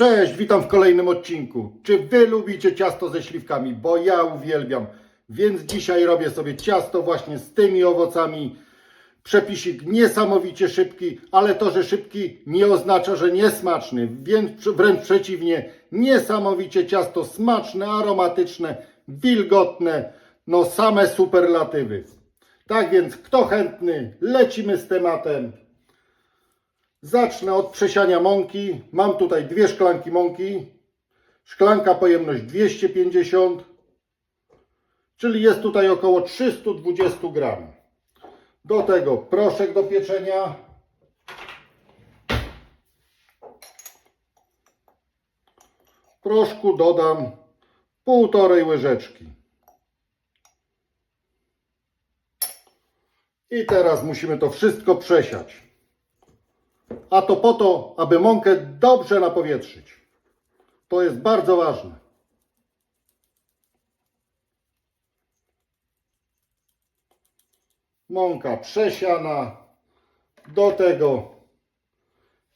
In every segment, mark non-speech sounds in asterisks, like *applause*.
Cześć, witam w kolejnym odcinku. Czy wy lubicie ciasto ze śliwkami? Bo ja uwielbiam. Więc dzisiaj robię sobie ciasto właśnie z tymi owocami. Przepisik niesamowicie szybki, ale to, że szybki nie oznacza, że niesmaczny. Więc wręcz przeciwnie, niesamowicie ciasto smaczne, aromatyczne, wilgotne, no same superlatywy. Tak więc, kto chętny, lecimy z tematem. Zacznę od przesiania mąki. Mam tutaj dwie szklanki mąki. Szklanka pojemność 250, czyli jest tutaj około 320 gram. Do tego proszek do pieczenia. Proszku dodam półtorej łyżeczki. I teraz musimy to wszystko przesiać. A to po to, aby mąkę dobrze napowietrzyć. To jest bardzo ważne. Mąka przesiana. Do tego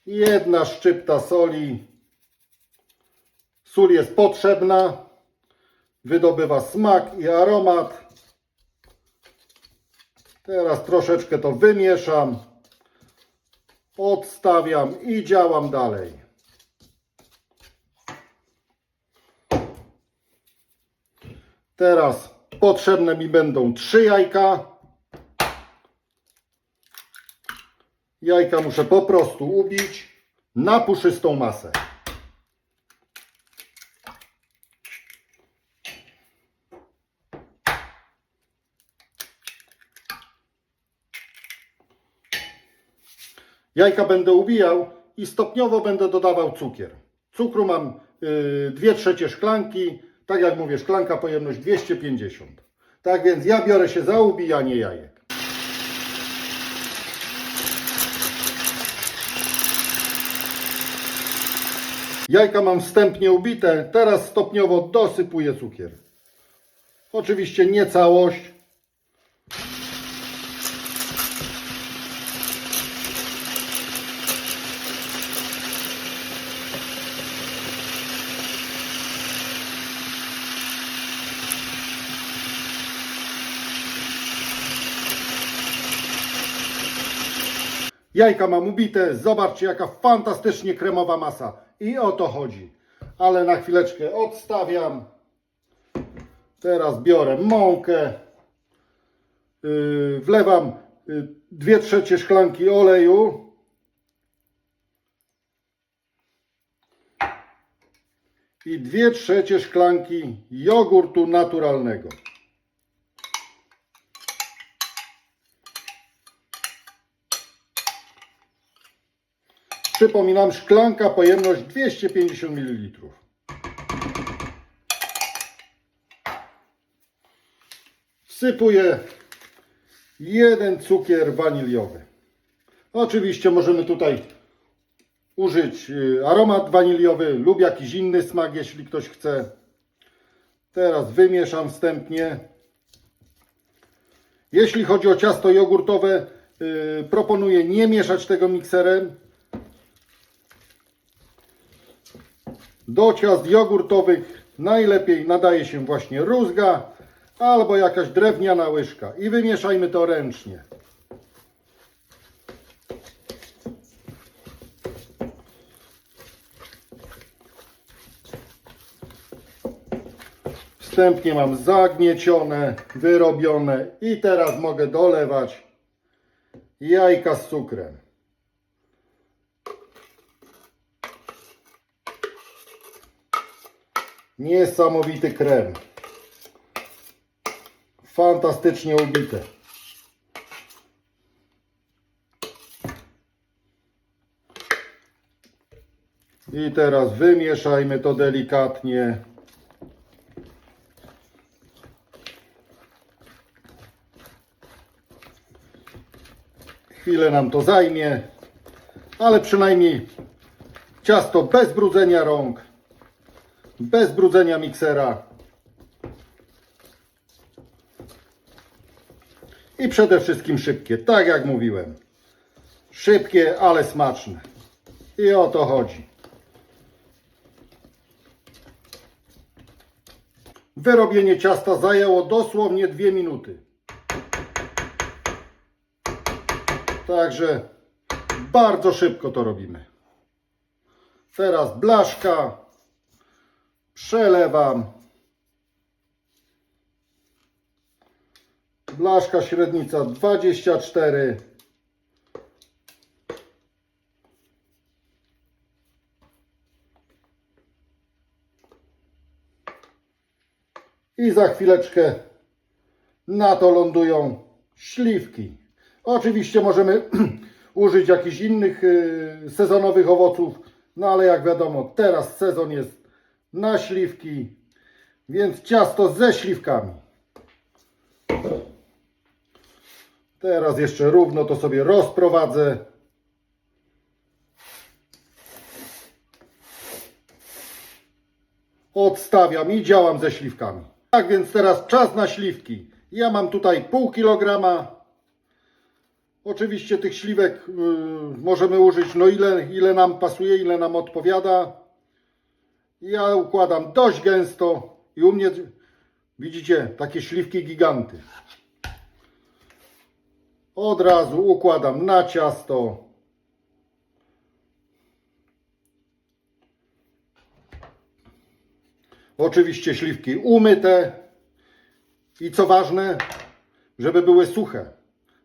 jedna szczypta soli. Sól jest potrzebna. Wydobywa smak i aromat. Teraz troszeczkę to wymieszam odstawiam i działam dalej. Teraz potrzebne mi będą trzy jajka. Jajka muszę po prostu ubić na puszystą masę. Jajka będę ubijał i stopniowo będę dodawał cukier. Cukru mam y, 2 trzecie szklanki. Tak jak mówię, szklanka pojemność 250. Tak więc ja biorę się za ubijanie jajek. Jajka mam wstępnie ubite, teraz stopniowo dosypuję cukier. Oczywiście nie całość, Jajka mam ubite, zobaczcie jaka fantastycznie kremowa masa. I o to chodzi. Ale na chwileczkę odstawiam. Teraz biorę mąkę. Yy, wlewam yy, dwie trzecie szklanki oleju. I dwie trzecie szklanki jogurtu naturalnego. Przypominam, szklanka pojemność 250 ml. Wsypuję jeden cukier waniliowy. Oczywiście możemy tutaj użyć y, aromat waniliowy lub jakiś inny smak, jeśli ktoś chce. Teraz wymieszam wstępnie. Jeśli chodzi o ciasto jogurtowe, yy, proponuję nie mieszać tego mikserem, Do ciast jogurtowych najlepiej nadaje się właśnie rózga albo jakaś drewniana łyżka i wymieszajmy to ręcznie. Wstępnie mam zagniecione, wyrobione i teraz mogę dolewać jajka z cukrem. Niesamowity krem. Fantastycznie ubite. I teraz wymieszajmy to delikatnie. Chwilę nam to zajmie, ale przynajmniej ciasto bez brudzenia rąk bez brudzenia miksera. I przede wszystkim szybkie, tak jak mówiłem. Szybkie, ale smaczne. I o to chodzi. Wyrobienie ciasta zajęło dosłownie 2 minuty. Także bardzo szybko to robimy. Teraz blaszka. Przelewam. Blaszka średnica 24. I za chwileczkę na to lądują śliwki. Oczywiście możemy *clears throat* użyć jakichś innych y, sezonowych owoców, no ale jak wiadomo, teraz sezon jest na śliwki, więc ciasto ze śliwkami. Teraz jeszcze równo to sobie rozprowadzę. Odstawiam i działam ze śliwkami. Tak więc teraz czas na śliwki. Ja mam tutaj pół kilograma. Oczywiście tych śliwek y, możemy użyć no ile, ile nam pasuje, ile nam odpowiada. Ja układam dość gęsto i u mnie widzicie takie śliwki giganty. Od razu układam na ciasto. Oczywiście śliwki umyte i co ważne, żeby były suche.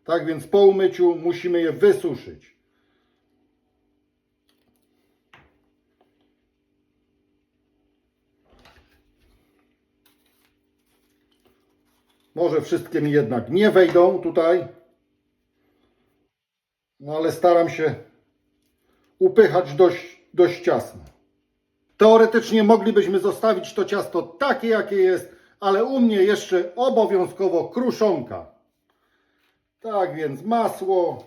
Tak więc po umyciu musimy je wysuszyć. Może wszystkie mi jednak nie wejdą tutaj. No ale staram się upychać dość, dość ciasno. Teoretycznie moglibyśmy zostawić to ciasto takie, jakie jest, ale u mnie jeszcze obowiązkowo kruszonka. Tak więc masło.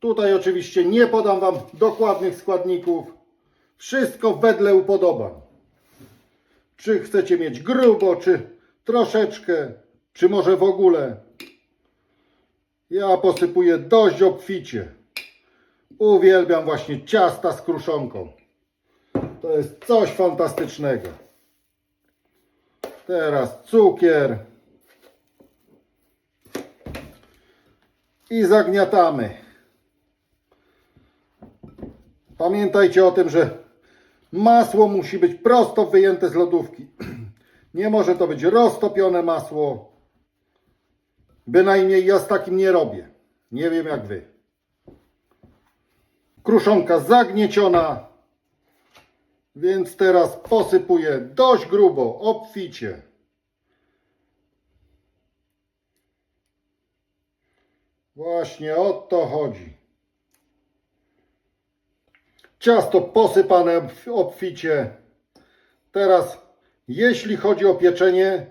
Tutaj oczywiście nie podam Wam dokładnych składników. Wszystko wedle upodobań. Czy chcecie mieć grubo, czy troszeczkę, czy może w ogóle. Ja posypuję dość obficie. Uwielbiam właśnie ciasta z kruszonką. To jest coś fantastycznego. Teraz cukier. I zagniatamy. Pamiętajcie o tym, że masło musi być prosto wyjęte z lodówki. Nie może to być roztopione masło. Bynajmniej ja z takim nie robię. Nie wiem jak wy. Kruszonka zagnieciona. Więc teraz posypuję dość grubo, obficie. Właśnie o to chodzi. Ciasto posypane obf- obficie. Teraz, jeśli chodzi o pieczenie,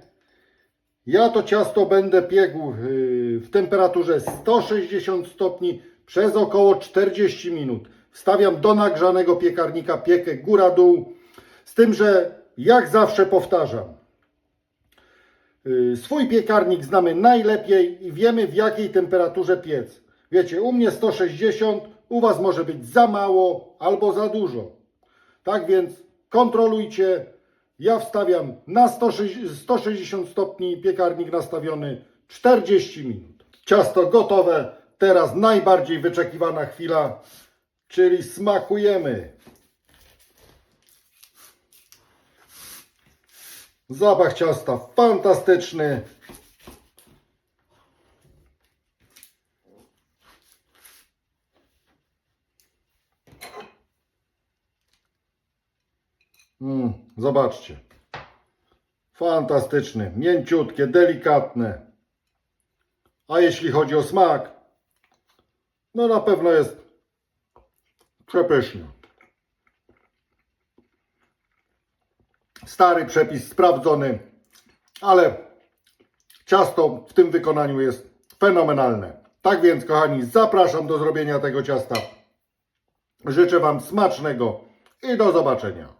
ja to ciasto będę piekł yy, w temperaturze 160 stopni przez około 40 minut. Wstawiam do nagrzanego piekarnika piekę góra-dół. Z tym, że jak zawsze powtarzam, yy, swój piekarnik znamy najlepiej i wiemy w jakiej temperaturze piec. Wiecie, u mnie 160, u Was może być za mało albo za dużo. Tak więc kontrolujcie. Ja wstawiam na 160 160 stopni, piekarnik nastawiony 40 minut. Ciasto gotowe. Teraz najbardziej wyczekiwana chwila, czyli smakujemy. Zapach ciasta fantastyczny. Mm, zobaczcie. Fantastyczny, mięciutkie, delikatne. A jeśli chodzi o smak, no na pewno jest przepyszny. Stary przepis, sprawdzony, ale ciasto w tym wykonaniu jest fenomenalne. Tak więc, kochani, zapraszam do zrobienia tego ciasta. Życzę Wam smacznego i do zobaczenia.